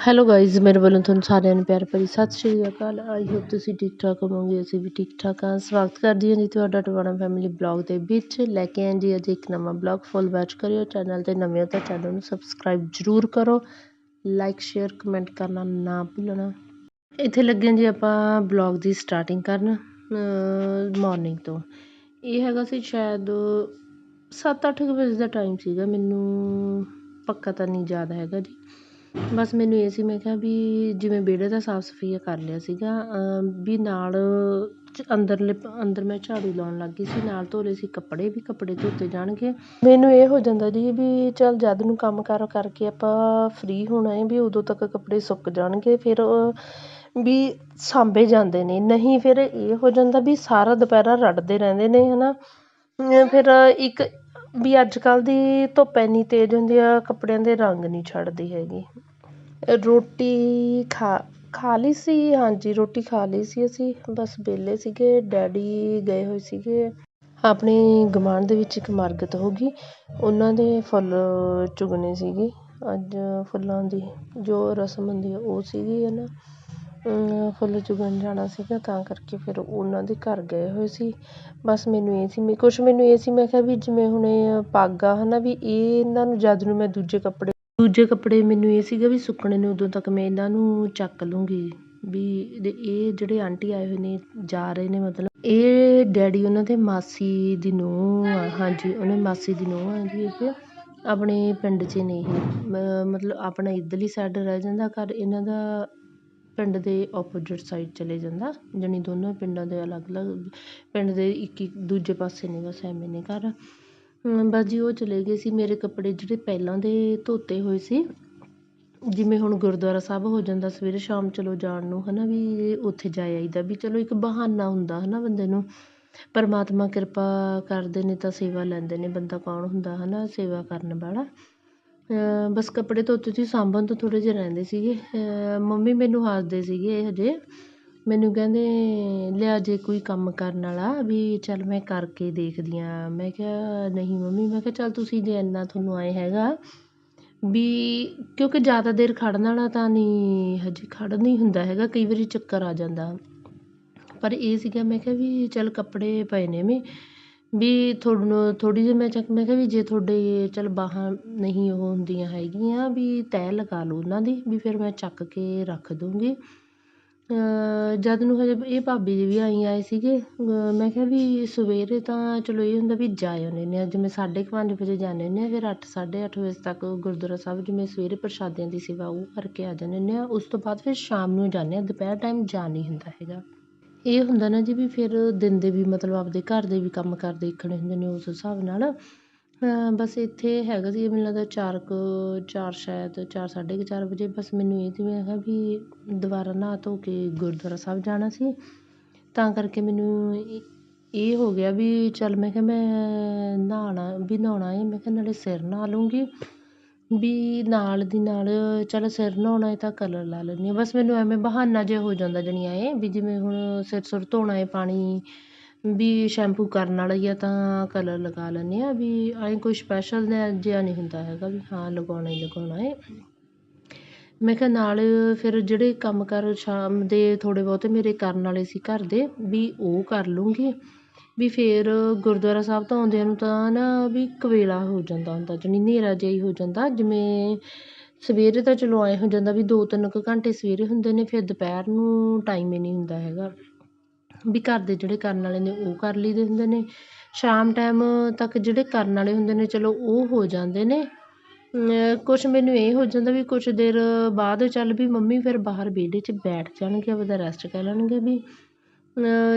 Hello guys ਮੇਰੇ ਵੱਲੋਂ ਤੁਹਾਨੂੰ ਸਾਰਿਆਂ ਨੂੰ ਪਿਆਰ ਭਰੀ ਸਤਿ ਸ਼੍ਰੀ ਅਕਾਲ। ਆਈ ਹੋਪ ਤੁਸੀਂ ਠੀਕ ਠਾਕ ਹੋਵੋਗੇ, ਅਸੀਂ ਵੀ ਠੀਕ ਠਾਕ ਹਾਂ। ਸਵਾਗਤ ਕਰਦੀ ਹਾਂ ਜੀ ਤੁਹਾਡਾ ਟਵਾਣਾ ਫੈਮਿਲੀ ਬਲੌਗ ਦੇ ਵਿੱਚ। ਲੈ ਕੇ ਆਏ ਜੀ ਅੱਜ ਇੱਕ ਨਵਾਂ ਬਲੌਗ ਫੁੱਲ ਵਾਚ ਕਰਿਓ। ਚੈਨਲ ਤੇ ਨਵੇਂ ਹੋ ਤਾਂ ਚੈਨਲ ਨੂੰ ਸਬਸਕ੍ਰਾਈਬ ਜ਼ਰੂਰ ਕਰੋ। ਲਾਈਕ ਸ਼ੇਅਰ ਕਮੈਂਟ ਕਰਨਾ ਨਾ ਭੁੱਲਣਾ। ਇੱਥੇ ਲੱਗੇ ਜੀ ਆਪਾਂ ਬਲੌਗ ਦੀ ਸਟਾਰਟਿੰਗ ਕਰਨ ਮਾਰਨਿੰਗ ਤੋਂ। ਇਹ ਹੈਗਾ ਸੀ ਸ਼ਾਇਦ 7-8 ਵਜੇ ਦਾ ਟਾਈਮ ਸੀਗਾ। ਮੈਨੂੰ ਪੱਕਾ ਤਾਂ ਨਹੀਂ ਯਾਦ ਹੈਗਾ ਜੀ। ਬਸ ਮੈਨੂੰ ਇਹ ਸੀ, ਮੈਂ ਕਿਹਾ ਵੀ ਜਿਵੇਂ ਵਿਹੜੇ ਦਾ ਸਾਫ਼ ਸਫਾਈਆ ਕਰ ਲਿਆ ਸੀਗਾ ਵੀ ਨਾਲ ਅੰਦਰਲੇ ਅੰਦਰ ਮੈਂ ਝਾੜੂ ਲਾਉਣ ਲੱਗ ਗਈ ਸੀ, ਨਾਲ ਧੋ ਲਏ ਸੀ ਕੱਪੜੇ ਵੀ, ਕੱਪੜੇ ਧੋਤੇ ਜਾਣਗੇ। ਮੈਨੂੰ ਇਹ ਹੋ ਜਾਂਦਾ ਜੀ ਵੀ ਚੱਲ ਜਦ ਨੂੰ ਕੰਮ ਕਾਰ ਕਰਕੇ ਆਪਾਂ ਫ੍ਰੀ ਹੋਣਾ ਹੈ ਵੀ ਉਦੋਂ ਤੱਕ ਕੱਪੜੇ ਸੁੱਕ ਜਾਣਗੇ, ਫਿਰ ਵੀ ਸਾਂਭੇ ਜਾਂਦੇ ਨੇ। ਨਹੀਂ, ਫਿਰ ਇਹ ਹੋ ਜਾਂਦਾ ਵੀ ਸਾਰਾ ਦੁਪਹਿਰਾ ਰੜਦੇ ਰਹਿੰਦੇ ਨੇ ਹੈ ਨਾ ਫਿਰ ਇੱਕ ਵੀ ਅੱਜ ਕੱਲ੍ਹ ਦੀ ਧੁੱਪ ਇੰਨੀ ਤੇਜ਼ ਹੁੰਦੀ ਆ, ਕੱਪੜਿਆਂ ਦੇ ਰੰਗ ਨਹੀਂ ਛੱਡਦੀ ਹੈਗੀ। ਰੋਟੀ ਖਾ ਖਾ ਲਈ ਸੀ, ਹਾਂਜੀ, ਰੋਟੀ ਖਾ ਲਈ ਸੀ ਅਸੀਂ। ਬਸ ਵਿਹਲੇ ਸੀਗੇ, ਡੈਡੀ ਗਏ ਹੋਏ ਸੀਗੇ। ਆਪਣੇ ਗਵਾਂਢ ਦੇ ਵਿੱਚ ਇੱਕ ਮਰਗਤ ਹੋ ਗਈ। ਉਹਨਾਂ ਦੇ ਫੁੱਲ ਚੁਗਣੇ ਸੀਗੇ। ਅੱਜ ਫੁੱਲਾਂ ਦੀ ਜੋ ਰਸਮ ਹੁੰਦੀ ਆ, ਉਹ ਸੀਗੀ ਹੈ ਨਾ ਫੁੱਲ ਚੁਗਣ ਜਾਣਾ ਸੀਗਾ, ਤਾਂ ਕਰਕੇ ਫਿਰ ਉਹਨਾਂ ਦੇ ਘਰ ਗਏ ਹੋਏ ਸੀ। ਬਸ ਮੈਨੂੰ ਇਹ ਸੀ ਕੁਛ ਮੈਨੂੰ ਇਹ ਸੀ, ਮੈਂ ਕਿਹਾ ਵੀ ਜਿਵੇਂ ਹੁਣ ਇਹ ਪੱਗ ਆ ਹੈ ਨਾ ਵੀ ਇਹ ਇਹਨਾਂ ਨੂੰ ਜਦ ਨੂੰ ਮੈਂ ਦੂਜੇ ਕੱਪੜੇ ਦੂਜੇ ਕੱਪੜੇ ਮੈਨੂੰ ਇਹ ਸੀਗਾ ਵੀ ਸੁੱਕਣੇ ਨੂੰ ਉਦੋਂ ਤੱਕ ਮੈਂ ਇਹਨਾਂ ਨੂੰ ਚੱਕ ਲੂੰਗੀ। ਵੀ ਇਹ ਜਿਹੜੇ ਆਂਟੀ ਆਏ ਹੋਏ ਨੇ, ਜਾ ਰਹੇ ਨੇ ਮਤਲਬ, ਇਹ ਡੈਡੀ ਉਹਨਾਂ ਦੇ ਮਾਸੀ ਦੀ ਨੂੰਹ ਆ, ਹਾਂਜੀ, ਉਹਨੇ ਮਾਸੀ ਦੀ ਨੂੰਹ ਆ ਜੀ ਇਹ। ਆਪਣੇ ਪਿੰਡ 'ਚ ਨਹੀਂ ਮਤਲਬ ਆਪਣਾ ਇੱਧਰਲੀ ਸਾਈਡ ਰਹਿ ਜਾਂਦਾ ਘਰ, ਇਹਨਾਂ ਦਾ ਪਿੰਡ ਦੇ ਆਪੋਜਿਟ ਸਾਈਡ ਚਲੇ ਜਾਂਦਾ, ਜਾਣੀ ਦੋਨੋਂ ਪਿੰਡਾਂ ਦੇ ਅਲੱਗ ਅਲੱਗ, ਪਿੰਡ ਦੇ ਇੱਕ ਇੱਕ ਦੂਜੇ ਪਾਸੇ ਨੇ ਬਸ ਐਵੇਂ ਨੇ ਘਰ। ਬਸ ਜੀ ਉਹ ਚਲੇ ਗਏ ਸੀ, ਮੇਰੇ ਕੱਪੜੇ ਜਿਹੜੇ ਪਹਿਲਾਂ ਦੇ ਧੋਤੇ ਹੋਏ ਸੀ, ਜਿਵੇਂ ਹੁਣ ਗੁਰਦੁਆਰਾ ਸਾਹਿਬ ਹੋ ਜਾਂਦਾ, ਸਵੇਰੇ ਸ਼ਾਮ ਚਲੋ ਜਾਣ ਨੂੰ ਹੈ ਨਾ ਵੀ ਉੱਥੇ ਜਾ ਆਈਦਾ ਵੀ ਚਲੋ ਇੱਕ ਬਹਾਨਾ ਹੁੰਦਾ ਹੈ ਨਾ ਬੰਦੇ ਨੂੰ। ਪਰਮਾਤਮਾ ਕਿਰਪਾ ਕਰਦੇ ਨੇ ਤਾਂ ਸੇਵਾ ਲੈਂਦੇ ਨੇ, ਬੰਦਾ ਕੌਣ ਹੁੰਦਾ ਹੈ ਨਾ ਸੇਵਾ ਕਰਨ ਵਾਲਾ। ਬਸ ਕੱਪੜੇ ਧੋਤੇ ਸੀ, ਸਾਂਭਣ ਤੋਂ ਥੋੜ੍ਹੇ ਜਿਹੇ ਰਹਿੰਦੇ ਸੀਗੇ। ਮੰਮੀ ਮੈਨੂੰ ਹੱਸਦੇ ਸੀਗੇ ਹਜੇ। ਮੈਨੂੰ ਕਹਿੰਦੇ, ਲਿਆ ਜੇ ਕੋਈ ਕੰਮ ਕਰਨ ਵਾਲਾ, ਵੀ ਚੱਲ ਮੈਂ ਕਰਕੇ ਦੇਖਦੀ ਹਾਂ ਮੈਂ ਕਿਹਾ, ਨਹੀਂ ਮੰਮੀ। ਮੈਂ ਕਿਹਾ, ਚੱਲ ਤੁਸੀਂ ਜੇ ਇੰਨਾ ਤੁਹਾਨੂੰ ਆਏ ਹੈਗਾ ਵੀ ਕਿਉਂਕਿ ਜ਼ਿਆਦਾ ਦੇਰ ਖੜ੍ਹਨ ਵਾਲਾ ਤਾਂ ਨਹੀਂ, ਹਜੇ ਖੜ੍ਹ ਨਹੀਂ ਹੁੰਦਾ ਹੈਗਾ, ਕਈ ਵਾਰੀ ਚੱਕਰ ਆ ਜਾਂਦਾ। ਪਰ ਇਹ ਸੀਗਾ, ਮੈਂ ਕਿਹਾ ਵੀ ਚੱਲ ਕੱਪੜੇ ਪਏ ਨੇ ਮੇ ਵੀ ਤੁਹਾਨੂੰ ਥੋੜ੍ਹੀ ਜਿਹੀ ਮੈਂ ਚੱਕ, ਮੈਂ ਕਿਹਾ ਵੀ ਜੇ ਤੁਹਾਡੇ, ਚੱਲ ਬਾਹਾਂ ਨਹੀਂ ਉਹ ਹੁੰਦੀਆਂ ਹੈਗੀਆਂ, ਵੀ ਤੈਅ ਲਗਾ ਲਓ ਉਹਨਾਂ ਦੀ, ਵੀ ਫਿਰ ਮੈਂ ਚੱਕ ਕੇ ਰੱਖ ਦੂੰਗੀ। ਜਦ ਨੂੰ ਹਜੇ ਇਹ ਭਾਬੀ ਜੀ ਵੀ ਆਈ, ਆਏ ਸੀਗੇ ਮੈਂ ਕਿਹਾ ਵੀ ਸਵੇਰੇ ਤਾਂ ਚਲੋ ਇਹ ਹੁੰਦਾ ਵੀ ਜਾ ਆਉਂਦੇ ਹਾਂ ਜਿਵੇਂ ਸਾਢੇ ਕੁ ਪੰਜ ਵਜੇ ਜਾਂਦੇ ਹੁੰਦੇ ਹਾਂ ਫਿਰ ਅੱਠ, ਸਾਢੇ ਅੱਠ ਵਜੇ ਤੱਕ ਗੁਰਦੁਆਰਾ ਸਾਹਿਬ ਜਿਵੇਂ ਸਵੇਰੇ ਪ੍ਰਸ਼ਾਦਿਆਂ ਦੀ ਸੇਵਾ ਉਹ ਕਰਕੇ ਆ ਜਾਂਦੇ ਹੁੰਦੇ ਹਾਂ ਉਸ ਤੋਂ ਬਾਅਦ ਫਿਰ ਸ਼ਾਮ ਨੂੰ ਜਾਂਦੇ ਹਾਂ ਦੁਪਹਿਰ ਟਾਈਮ ਜਾ ਨਹੀਂ ਹੁੰਦਾ ਹੈਗਾ। ਇਹ ਹੁੰਦਾ ਨਾ ਜੀ ਵੀ ਫਿਰ ਦਿਨ ਦੇ ਵੀ ਮਤਲਬ ਆਪਦੇ ਘਰ ਦੇ ਵੀ ਕੰਮ ਕਾਰ ਦੇਖਣੇ ਹੁੰਦੇ ਨੇ ਉਸ ਹਿਸਾਬ ਨਾਲ। ਬਸ ਇੱਥੇ ਹੈਗਾ ਸੀ, ਮੈਨੂੰ ਲੱਗਦਾ ਚਾਰ ਕੁ, ਚਾਰ ਸ਼ਾਇਦ ਚਾਰ, ਸਾਢੇ ਕੁ ਚਾਰ ਵਜੇ। ਬਸ ਮੈਨੂੰ ਇਹ ਸੀ, ਮੈਂ ਕਿਹਾ ਵੀ ਦੁਬਾਰਾ ਨਹਾ ਧੋ ਕੇ ਗੁਰਦੁਆਰਾ ਸਾਹਿਬ ਜਾਣਾ ਸੀ। ਤਾਂ ਕਰਕੇ ਮੈਨੂੰ ਇਹ ਹੋ ਗਿਆ ਵੀ ਚੱਲ ਮੈਂ ਕਿਹਾ ਮੈਂ ਨਹਾਉਣਾ ਵੀ ਨਹਾਉਣਾ ਹੈ ਮੈਂ ਕਿਹਾ ਨਾਲੇ ਸਿਰ ਨਹਾ ਲੂੰਗੀ ਵੀ ਨਾਲ ਦੀ ਨਾਲ ਚੱਲ ਸਿਰ ਨਹਾਉਣਾ ਹੈ ਤਾਂ ਕਲਰ ਲਾ ਲੈਂਦੀ ਹਾਂ। ਬਸ ਮੈਨੂੰ ਐਵੇਂ ਬਹਾਨਾ ਜਿਹਾ ਹੋ ਜਾਂਦਾ ਜਾਣੀ ਐਂ ਵੀ ਜਿਵੇਂ ਹੁਣ ਸਿਰ ਸੁਰ ਧੋਣਾ ਹੈ ਪਾਣੀ, ਵੀ ਸ਼ੈਂਪੂ ਕਰਨ ਵਾਲਾ ਹੀ ਆ ਤਾਂ ਕਲਰ ਲਗਾ ਲੈਂਦੇ ਹਾਂ, ਵੀ ਐਂ ਕੋਈ ਸਪੈਸ਼ਲ ਜਿਹਾ ਨਹੀਂ ਹੁੰਦਾ ਹੈਗਾ ਵੀ ਹਾਂ ਲਗਾਉਣਾ ਹੀ ਲਗਾਉਣਾ ਹੈ। ਮੈਂ ਕਿਹਾ ਨਾਲ ਫਿਰ ਜਿਹੜੇ ਕੰਮ ਕਾਰ ਸ਼ਾਮ ਦੇ ਥੋੜ੍ਹੇ ਬਹੁਤੇ ਮੇਰੇ ਕਰਨ ਵਾਲੇ ਸੀ ਘਰ ਦੇ, ਵੀ ਉਹ ਕਰ ਲੂੰਗੀ। ਵੀ ਫਿਰ ਗੁਰਦੁਆਰਾ ਸਾਹਿਬ ਤੋਂ ਆਉਂਦਿਆਂ ਨੂੰ ਤਾਂ ਨਾ ਵੀ ਕਵੇਲਾ ਹੋ ਜਾਂਦਾ ਹੁੰਦਾ, ਜਾਣੀ ਹਨੇਰਾ ਜਿਹਾ ਹੀ ਹੋ ਜਾਂਦਾ। ਜਿਵੇਂ ਸਵੇਰੇ ਤਾਂ ਚਲੋ ਐਂ ਹੋ ਜਾਂਦਾ ਵੀ ਦੋ ਤਿੰਨ ਕੁ ਘੰਟੇ ਸਵੇਰੇ ਹੁੰਦੇ ਨੇ, ਫਿਰ ਦੁਪਹਿਰ ਨੂੰ ਟਾਈਮ ਹੀ ਨਹੀਂ ਹੁੰਦਾ ਹੈਗਾ। ਵੀ ਘਰ ਦੇ ਜਿਹੜੇ ਕਰਨ ਵਾਲੇ ਨੇ ਉਹ ਕਰ ਲਈਦੇ ਹੁੰਦੇ ਨੇ। ਸ਼ਾਮ ਟਾਈਮ ਤੱਕ ਜਿਹੜੇ ਕਰਨ ਵਾਲੇ ਹੁੰਦੇ ਨੇ, ਚਲੋ ਉਹ ਹੋ ਜਾਂਦੇ ਨੇ। ਕੁਛ ਮੈਨੂੰ ਇਹ ਹੋ ਜਾਂਦਾ ਵੀ ਕੁਛ ਦੇਰ ਬਾਅਦ ਚੱਲ ਵੀ ਮੰਮੀ ਫਿਰ ਬਾਹਰ ਵਿਹੜੇ 'ਚ ਬੈਠ ਜਾਣਗੇ, ਆਪਦਾ ਰੈਸਟ ਕਰ ਲੈਣਗੇ ਵੀ।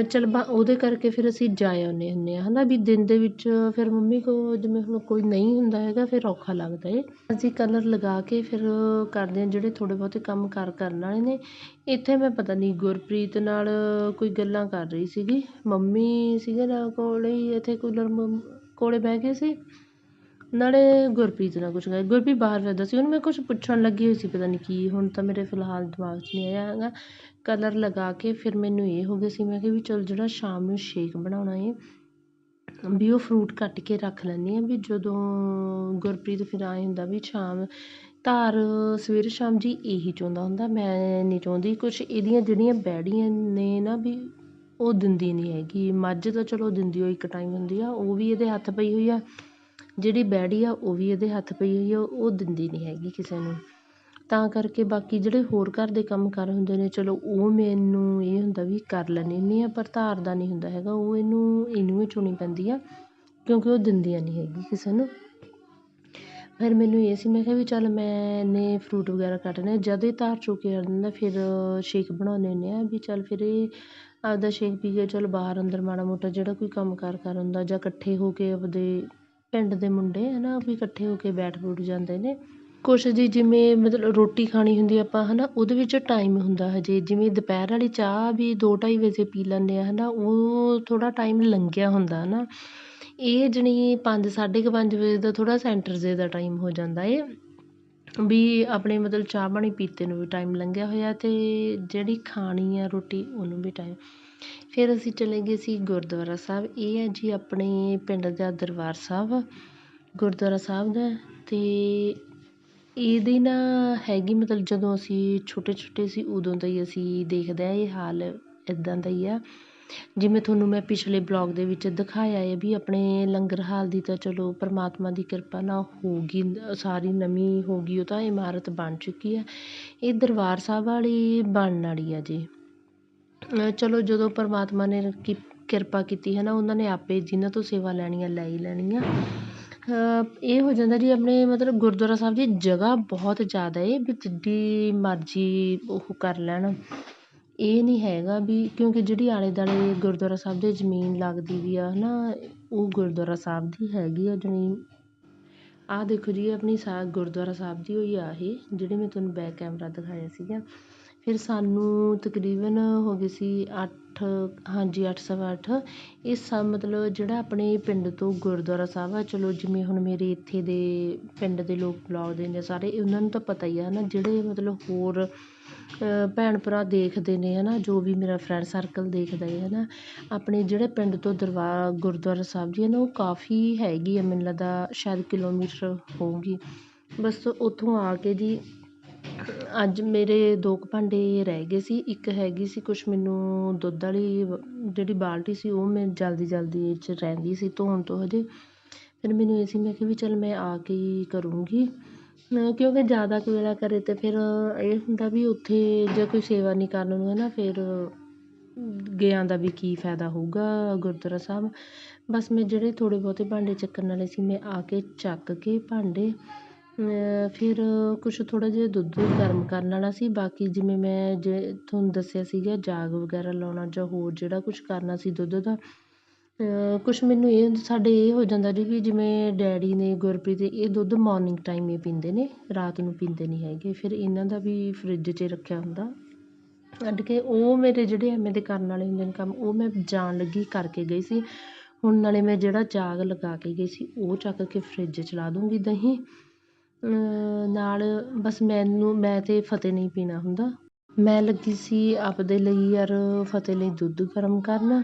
ਚੱਲ ਬਾ, ਉਹਦੇ ਕਰਕੇ ਫਿਰ ਅਸੀਂ ਜਾ ਆਉਂਦੇ ਹੁੰਦੇ ਹਾਂ ਹੈ ਨਾ ਵੀ ਦਿਨ ਦੇ ਵਿੱਚ ਫਿਰ ਮੰਮੀ ਕੋਲ ਜਿਵੇਂ ਹੁਣ ਕੋਈ ਨਹੀਂ ਹੁੰਦਾ ਹੈਗਾ, ਫਿਰ ਔਖਾ ਲੱਗਦਾ ਏ। ਅਸੀਂ ਕਲਰ ਲਗਾ ਕੇ ਫਿਰ ਕਰਦੇ ਹਾਂ ਜਿਹੜੇ ਥੋੜ੍ਹੇ ਬਹੁਤੇ ਕੰਮ ਕਾਰ ਕਰਨ ਵਾਲੇ ਨੇ। ਇੱਥੇ ਮੈਂ ਪਤਾ ਨਹੀਂ ਗੁਰਪ੍ਰੀਤ ਨਾਲ ਕੋਈ ਗੱਲਾਂ ਕਰ ਰਹੀ ਸੀਗੀ। ਮੰਮੀ ਸੀਗੇ ਨਾਲ ਕੋਲ ਹੀ ਇੱਥੇ ਕੂਲਰ ਕੋਲੇ ਬਹਿ ਗਏ ਸੀ। ਨਾਲੇ ਗੁਰਪ੍ਰੀਤ ਨਾਲ ਕੁਛ ਗੱਲ ਗੁਰਪ੍ਰੀਤ ਬਾਹਰ ਫਿਰਦਾ ਸੀ, ਉਹਨੂੰ ਮੈਂ ਕੁਛ ਪੁੱਛਣ ਲੱਗੀ ਹੋਈ ਸੀ, ਪਤਾ ਨਹੀਂ ਕੀ, ਹੁਣ ਤਾਂ ਮੇਰੇ ਫਿਲਹਾਲ ਦਿਮਾਗ 'ਚ ਨਹੀਂ ਆਇਆ ਹੈਗਾ। ਕਲਰ ਲਗਾ ਕੇ ਫਿਰ ਮੈਨੂੰ ਇਹ ਹੋ ਗਿਆ ਸੀ, ਮੈਂ ਕਿਹਾ ਵੀ ਚਲ ਜਿਹੜਾ ਸ਼ਾਮ ਨੂੰ ਸ਼ੇਕ ਬਣਾਉਣਾ ਹੈ ਵੀ ਉਹ ਫਰੂਟ ਕੱਟ ਕੇ ਰੱਖ ਲੈਂਦੀ ਹਾਂ, ਵੀ ਜਦੋਂ ਗੁਰਪ੍ਰੀਤ ਫਿਰ ਆਏ ਹੁੰਦਾ ਵੀ ਸ਼ਾਮ, ਧਾਰ ਸਵੇਰੇ ਸ਼ਾਮ ਜੀ ਇਹੀ ਚਾਹੁੰਦਾ ਹੁੰਦਾ, ਮੈਂ ਨਹੀਂ ਚਾਹੁੰਦੀ ਕੁਛ ਇਹਦੀਆਂ ਜਿਹੜੀਆਂ ਬੈੜੀਆਂ ਨੇ ਨਾ ਵੀ ਉਹ ਦਿੰਦੀ ਨਹੀਂ ਹੈਗੀ। ਮੱਝ ਤਾਂ ਚਲੋ ਦਿੰਦੀ ਉਹ ਇੱਕ ਟਾਈਮ ਹੁੰਦੀ ਆ, ਉਹ ਵੀ ਇਹਦੇ ਹੱਥ ਪਈ ਹੋਈ ਆ। ਜਿਹੜੀ ਬੈੜੀ ਆ, ਉਹ ਵੀ ਇਹਦੇ ਹੱਥ ਪਈ ਹੋਈ ਆ, ਉਹ ਦਿੰਦੀ ਨਹੀਂ ਹੈਗੀ ਕਿਸੇ ਨੂੰ। ਤਾਂ ਕਰਕੇ ਬਾਕੀ ਜਿਹੜੇ ਹੋਰ ਘਰ ਦੇ ਕੰਮ ਕਾਰ ਹੁੰਦੇ ਨੇ, ਚਲੋ ਉਹ ਮੈਨੂੰ ਇਹ ਹੁੰਦਾ ਵੀ ਕਰ ਲੈਂਦੀ ਹੁੰਦੀ ਹਾਂ ਪਰ ਧਾਰ ਦਾ ਨਹੀਂ ਹੁੰਦਾ ਹੈਗਾ। ਉਹ ਇਹਨੂੰ ਇਹਨੂੰ ਹੀ ਚੁਣੀ ਪੈਂਦੀ ਆ, ਕਿਉਂਕਿ ਉਹ ਦਿੰਦੀਆਂ ਨਹੀਂ ਹੈਗੀ ਕਿਸੇ ਨੂੰ। ਫਿਰ ਮੈਨੂੰ ਇਹ ਸੀ, ਮੈਂ ਕਿਹਾ ਵੀ ਚੱਲ ਮੈਂ ਨੇ ਫਰੂਟ ਵਗੈਰਾ ਕੱਟਣੇ ਜਦ ਇਹ ਧਾਰ ਚੁੱਕ ਕੇ ਆ ਜਾਂਦਾ ਫਿਰ ਸ਼ੇਕ ਬਣਾਉਂਦੇ ਹੁੰਦੇ ਆ ਵੀ ਚੱਲ ਫਿਰ ਇਹ ਆਪਦਾ ਸ਼ੇਕ ਪੀ ਕੇ ਚੱਲ ਬਾਹਰ ਅੰਦਰ ਮਾੜਾ ਮੋਟਾ ਜਿਹੜਾ ਕੋਈ ਕੰਮ ਕਾਰ ਕਰ ਹੁੰਦਾ, ਜਾਂ ਇਕੱਠੇ ਹੋ ਕੇ ਆਪਦੇ ਪਿੰਡ ਦੇ ਮੁੰਡੇ ਹੈ ਨਾ, ਵੀ ਇਕੱਠੇ ਹੋ ਕੇ ਬੈਠ ਬੂਠ ਜਾਂਦੇ ਨੇ। ਕੁਛ ਜੀ ਜਿਵੇਂ ਮਤਲਬ ਰੋਟੀ ਖਾਣੀ ਹੁੰਦੀ ਆਪਾਂ ਹੈ ਨਾ ਉਹਦੇ ਵਿੱਚ ਟਾਈਮ ਹੁੰਦਾ ਹਜੇ। ਜਿਵੇਂ ਦੁਪਹਿਰ ਵਾਲੀ ਚਾਹ ਵੀ ਦੋ ਢਾਈ ਵਜੇ ਪੀ ਲੈਂਦੇ ਹਾਂ ਹੈ ਨਾ ਉਹ ਥੋੜ੍ਹਾ ਟਾਈਮ ਲੰਘਿਆ ਹੁੰਦਾ ਹੈ ਨਾ ਇਹ ਜਾਣੀ ਪੰਜ, ਸਾਢੇ ਕੁ ਪੰਜ ਵਜੇ ਦਾ ਥੋੜ੍ਹਾ ਸੈਂਟਰ ਜੇ ਦਾ ਟਾਈਮ ਹੋ ਜਾਂਦਾ ਏ। ਵੀ ਆਪਣੇ ਮਤਲਬ ਚਾਹ ਪਾਣੀ ਪੀਤੇ ਨੂੰ ਵੀ ਟਾਈਮ ਲੰਘਿਆ ਹੋਇਆ ਅਤੇ ਜਿਹੜੀ ਖਾਣੀ ਆ ਰੋਟੀ, ਉਹਨੂੰ ਵੀ ਟਾਈਮ ਫਿਰ ਅਸੀਂ ਚਲੇ ਗਏ ਸੀ ਗੁਰਦੁਆਰਾ ਸਾਹਿਬ। ਇਹ ਹੈ ਜੀ ਆਪਣੇ ਪਿੰਡ ਦਾ ਦਰਬਾਰ ਸਾਹਿਬ, ਗੁਰਦੁਆਰਾ ਸਾਹਿਬ ਦਾ। ਅਤੇ ਇਹਦੀ ਨਾ ਹੈਗੀ ਮਤਲਬ ਜਦੋਂ ਅਸੀਂ ਛੋਟੇ ਛੋਟੇ ਸੀ, ਉਦੋਂ ਦਾ ਹੀ ਅਸੀਂ ਦੇਖਦੇ ਹਾਂ ਇਹ ਹਾਲ ਇੱਦਾਂ ਦਾ ਹੀ ਆ। ਜਿਵੇਂ ਤੁਹਾਨੂੰ ਮੈਂ ਪਿਛਲੇ ਬਲੌਗ ਦੇ ਵਿੱਚ ਦਿਖਾਇਆ ਹੈ ਵੀ ਆਪਣੇ ਲੰਗਰ ਹਾਲ ਦੀ ਤਾਂ ਚਲੋ ਪਰਮਾਤਮਾ ਦੀ ਕਿਰਪਾ ਨਾਲ ਹੋ ਗਈ ਸਾਰੀ ਨਵੀਂ ਹੋ ਗਈ ਉਹ ਤਾਂ ਇਮਾਰਤ ਬਣ ਚੁੱਕੀ ਹੈ ਇਹ ਦਰਬਾਰ ਸਾਹਿਬ ਵਾਲੀ ਬਣਨ ਵਾਲੀ ਆ ਜੀ। ਚਲੋ ਜਦੋਂ ਪਰਮਾਤਮਾ ਨੇ ਕੀ ਕਿਰਪਾ ਕੀਤੀ ਹੈ ਨਾ, ਉਹਨਾਂ ਨੇ ਆਪੇ ਜਿਹਨਾਂ ਤੋਂ ਸੇਵਾ ਲੈਣੀ ਆ ਲੈ ਹੀ ਲੈਣੀ ਆ ਇਹ ਹੋ ਜਾਂਦਾ ਜੀ ਆਪਣੇ ਮਤਲਬ ਗੁਰਦੁਆਰਾ ਸਾਹਿਬ ਦੀ ਜਗ੍ਹਾ ਬਹੁਤ ਜ਼ਿਆਦਾ ਹੈ ਵੀ ਜਿੱਡੀ ਮਰਜ਼ੀ ਉਹ ਕਰ ਲੈਣ। ਇਹ ਨਹੀਂ ਹੈਗਾ ਵੀ ਕਿਉਂਕਿ ਜਿਹੜੀ ਆਲੇ ਦੁਆਲੇ ਗੁਰਦੁਆਰਾ ਸਾਹਿਬ ਦੇ ਜ਼ਮੀਨ ਲੱਗਦੀ ਵੀ ਆ ਹੈ ਨਾ ਉਹ ਗੁਰਦੁਆਰਾ ਸਾਹਿਬ ਦੀ ਹੈਗੀ ਆ ਜ਼ਮੀਨ ਆਹ ਦੇਖੋ ਜੀ, ਆਪਣੀ ਸਾ ਗੁਰਦੁਆਰਾ ਸਾਹਿਬ ਦੀ ਹੋਈ ਆ ਇਹ, ਜਿਹੜੀ ਮੈਂ ਤੁਹਾਨੂੰ ਬੈਕ ਕੈਮਰਾ ਦਿਖਾਇਆ ਸੀਗਾ। ਫਿਰ ਸਾਨੂੰ ਤਕਰੀਬਨ ਹੋ ਗਏ ਸੀ ਅੱਠ, ਹਾਂਜੀ, ਅੱਠ, ਸਵਾ ਅੱਠ। ਇਹ ਸਭ ਮਤਲਬ ਜਿਹੜਾ ਆਪਣੇ ਪਿੰਡ ਤੋਂ ਗੁਰਦੁਆਰਾ ਸਾਹਿਬ ਆ, ਚਲੋ ਜਿਵੇਂ ਹੁਣ ਮੇਰੇ ਇੱਥੇ ਦੇ ਪਿੰਡ ਦੇ ਲੋਕ ਬਲੌਗ ਦੇ ਨੇ ਸਾਰੇ, ਉਹਨਾਂ ਨੂੰ ਤਾਂ ਪਤਾ ਹੀ ਆ ਹੈ ਨਾ ਜਿਹੜੇ ਮਤਲਬ ਹੋਰ ਭੈਣ ਭਰਾ ਦੇਖਦੇ ਨੇ ਹੈ ਨਾ ਜੋ ਵੀ ਮੇਰਾ ਫਰੈਂਡ ਸਰਕਲ ਦੇਖਦਾ ਹੈ ਨਾ ਆਪਣੇ ਜਿਹੜੇ ਪਿੰਡ ਤੋਂ ਦਰਬਾਰ ਗੁਰਦੁਆਰਾ ਸਾਹਿਬ ਜੀ ਹੈ ਨਾ, ਉਹ ਕਾਫੀ ਹੈਗੀ ਆ, ਮੈਨੂੰ ਲੱਗਦਾ ਸ਼ਾਇਦ ਕਿਲੋਮੀਟਰ ਹੋਊਗੀ। ਬਸ ਉੱਥੋਂ ਆ ਕੇ ਜੀ ਅੱਜ ਮੇਰੇ ਦੋ ਕੁ ਭਾਂਡੇ ਰਹਿ ਗਏ ਸੀ, ਇੱਕ ਹੈਗੀ ਸੀ ਕੁਛ ਮੈਨੂੰ ਦੁੱਧ ਵਾਲੀ, ਜਿਹੜੀ ਬਾਲਟੀ ਸੀ ਉਹ ਮੈਂ ਜਲਦੀ ਜਲਦੀ 'ਚ ਰਹਿੰਦੀ ਸੀ ਧੋਣ ਤੋਂ ਹਜੇ। ਫਿਰ ਮੈਨੂੰ ਇਹ ਸੀ, ਮੈਂ ਕਿਹਾ ਵੀ ਚੱਲ ਮੈਂ ਆ ਕੇ ਹੀ ਕਰੂੰਗੀ। ਕਿਉਂਕਿ ਜ਼ਿਆਦਾ ਕੁ ਵੇਲਾ ਕਰੇ ਤਾਂ ਫਿਰ ਇਹ ਹੁੰਦਾ ਵੀ ਉੱਥੇ ਜੇ ਕੋਈ ਸੇਵਾ ਨਹੀਂ ਕਰਨ ਨੂੰ ਹੈ ਨਾ, ਫਿਰ ਗਿਆਂ ਦਾ ਵੀ ਕੀ ਫਾਇਦਾ ਹੋਊਗਾ ਗੁਰਦੁਆਰਾ ਸਾਹਿਬ। ਬਸ ਮੈਂ ਜਿਹੜੇ ਥੋੜ੍ਹੇ ਬਹੁਤੇ ਭਾਂਡੇ ਚੱਕਣ ਵਾਲੇ ਸੀ, ਮੈਂ ਆ ਕੇ ਚੱਕ ਕੇ ਭਾਂਡੇ ਫਿਰ ਕੁਛ ਥੋੜ੍ਹਾ ਜਿਹਾ ਦੁੱਧ ਗਰਮ ਕਰਨ ਵਾਲਾ ਸੀ, ਬਾਕੀ ਜਿਵੇਂ ਮੈਂ ਜੇ ਤੁਹਾਨੂੰ ਦੱਸਿਆ ਸੀਗਾ, ਜਾਗ ਵਗੈਰਾ ਲਾਉਣਾ ਜਾਂ ਹੋਰ ਜਿਹੜਾ ਕੁਛ ਕਰਨਾ ਸੀ ਦੁੱਧ ਦਾ ਕੁਛ ਮੈਨੂੰ ਇਹ ਸਾਡੇ ਇਹ ਹੋ ਜਾਂਦਾ ਜੀ ਵੀ ਜਿਵੇਂ ਡੈਡੀ ਨੇ ਗੁਰਪ੍ਰੀਤ ਇਹ ਦੁੱਧ ਮੋਰਨਿੰਗ ਟਾਈਮ ਹੀ ਪੀਂਦੇ ਨੇ, ਰਾਤ ਨੂੰ ਪੀਂਦੇ ਨਹੀਂ ਹੈਗੇ, ਫਿਰ ਇਹਨਾਂ ਦਾ ਵੀ ਫਰਿੱਜ 'ਚ ਰੱਖਿਆ ਹੁੰਦਾ। ਕੱਢ ਕੇ ਉਹ ਮੇਰੇ ਜਿਹੜੇ ਐਵੇਂ ਦੇ ਕਰਨ ਵਾਲੇ ਹੁੰਦੇ ਨੇ ਕੰਮ, ਉਹ ਮੈਂ ਜਾਣ ਲੱਗੀ ਕਰਕੇ ਗਈ ਸੀ। ਹੁਣ ਨਾਲੇ ਮੈਂ ਜਿਹੜਾ ਜਾਗ ਲਗਾ ਕੇ ਗਈ ਸੀ, ਉਹ ਚੱਕ ਕੇ ਫਰਿੱਜ 'ਚ ਲਾ ਦੂੰਗੀ ਦਹੀਂ। ਨਾਲ ਬਸ ਮੈਨੂੰ, ਮੈਂ ਤੇ ਫਤਿਹ ਨਹੀਂ ਪੀਣਾ ਹੁੰਦਾ। ਮੈਂ ਲੱਗੀ ਸੀ ਆਪਦੇ ਲਈ ਯਾਰ ਫਤਿਹ ਲਈ ਦੁੱਧ ਗਰਮ ਕਰਨ।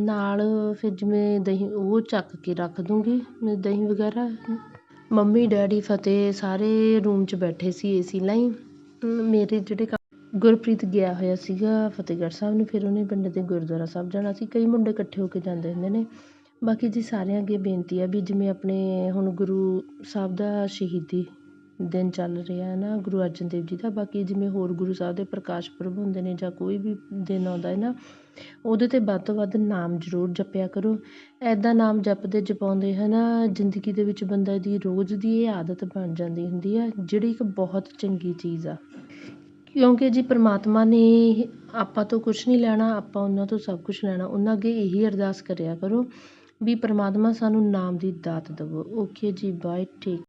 ਨਾਲ ਫਿਰ ਜਿਵੇਂ ਦਹੀਂ, ਉਹ ਚੱਕ ਕੇ ਰੱਖ ਦੂੰਗੀ, ਦਹੀਂ ਵਗੈਰਾ। ਮੰਮੀ, ਡੈਡੀ, ਫਤਿਹ ਸਾਰੇ ਰੂਮ 'ਚ ਬੈਠੇ ਸੀ ਏ ਸੀ ਲਾਈ। ਮੇਰੇ ਜਿਹੜੇ ਗੁਰਪ੍ਰੀਤ ਗਿਆ ਹੋਇਆ ਸੀਗਾ ਫਤਿਹਗੜ੍ਹ ਸਾਹਿਬ ਨੂੰ, ਫਿਰ ਉਹਨੇ ਪਿੰਡ ਦੇ ਗੁਰਦੁਆਰਾ ਸਾਹਿਬ ਜਾਣਾ ਸੀ। ਕਈ ਮੁੰਡੇ ਇਕੱਠੇ ਹੋ ਕੇ ਜਾਂਦੇ ਹੁੰਦੇ ਨੇ। ਬਾਕੀ ਜੀ ਸਾਰਿਆਂ ਅੱਗੇ ਬੇਨਤੀ ਹੈ ਵੀ ਜਿਵੇਂ ਆਪਣੇ ਹੁਣ ਗੁਰੂ ਸਾਹਿਬ ਦਾ ਸ਼ਹੀਦੀ ਦਿਨ ਚੱਲ ਰਿਹਾ ਹੈ ਨਾ, ਗੁਰੂ ਅਰਜਨ ਦੇਵ ਜੀ ਦਾ, ਬਾਕੀ ਜਿਵੇਂ ਹੋਰ ਗੁਰੂ ਸਾਹਿਬ ਦੇ ਪ੍ਰਕਾਸ਼ ਪੁਰਬ ਹੁੰਦੇ ਨੇ ਜਾਂ ਕੋਈ ਵੀ ਦਿਨ ਆਉਂਦਾ ਹੈ ਨਾ, ਉਹਦੇ 'ਤੇ ਵੱਧ ਤੋਂ ਵੱਧ ਨਾਮ ਜ਼ਰੂਰ ਜਪਿਆ ਕਰੋ। ਐਦਾਂ ਨਾਮ ਜਪਦੇ ਜਪਾਉਂਦੇ ਹੈ ਨਾ, ਜ਼ਿੰਦਗੀ ਦੇ ਵਿੱਚ ਬੰਦਾ ਦੀ ਰੋਜ਼ ਦੀ ਇਹ ਆਦਤ ਬਣ ਜਾਂਦੀ ਹੁੰਦੀ ਹੈ ਜਿਹੜੀ ਇੱਕ ਬਹੁਤ ਚੰਗੀ ਚੀਜ਼ ਆ। ਕਿਉਂਕਿ ਜੀ ਪ੍ਰਮਾਤਮਾ ਨੇ ਆਪਾਂ ਤੋਂ ਕੁਛ ਨਹੀਂ ਲੈਣਾ, ਆਪਾਂ ਉਹਨਾਂ ਤੋਂ ਸਭ ਕੁਛ ਲੈਣਾ, ਉਹਨਾਂ ਅੱਗੇ ਇਹੀ ਅਰਦਾਸ ਕਰਿਆ ਕਰੋ ਵੀ ਪਰਮਾਤਮਾ ਸਾਨੂੰ ਨਾਮ ਦੀ ਦਾਤ ਦੇਵੋ। ਓਕੇ ਜੀ ਬਾਏ ਟੇਕ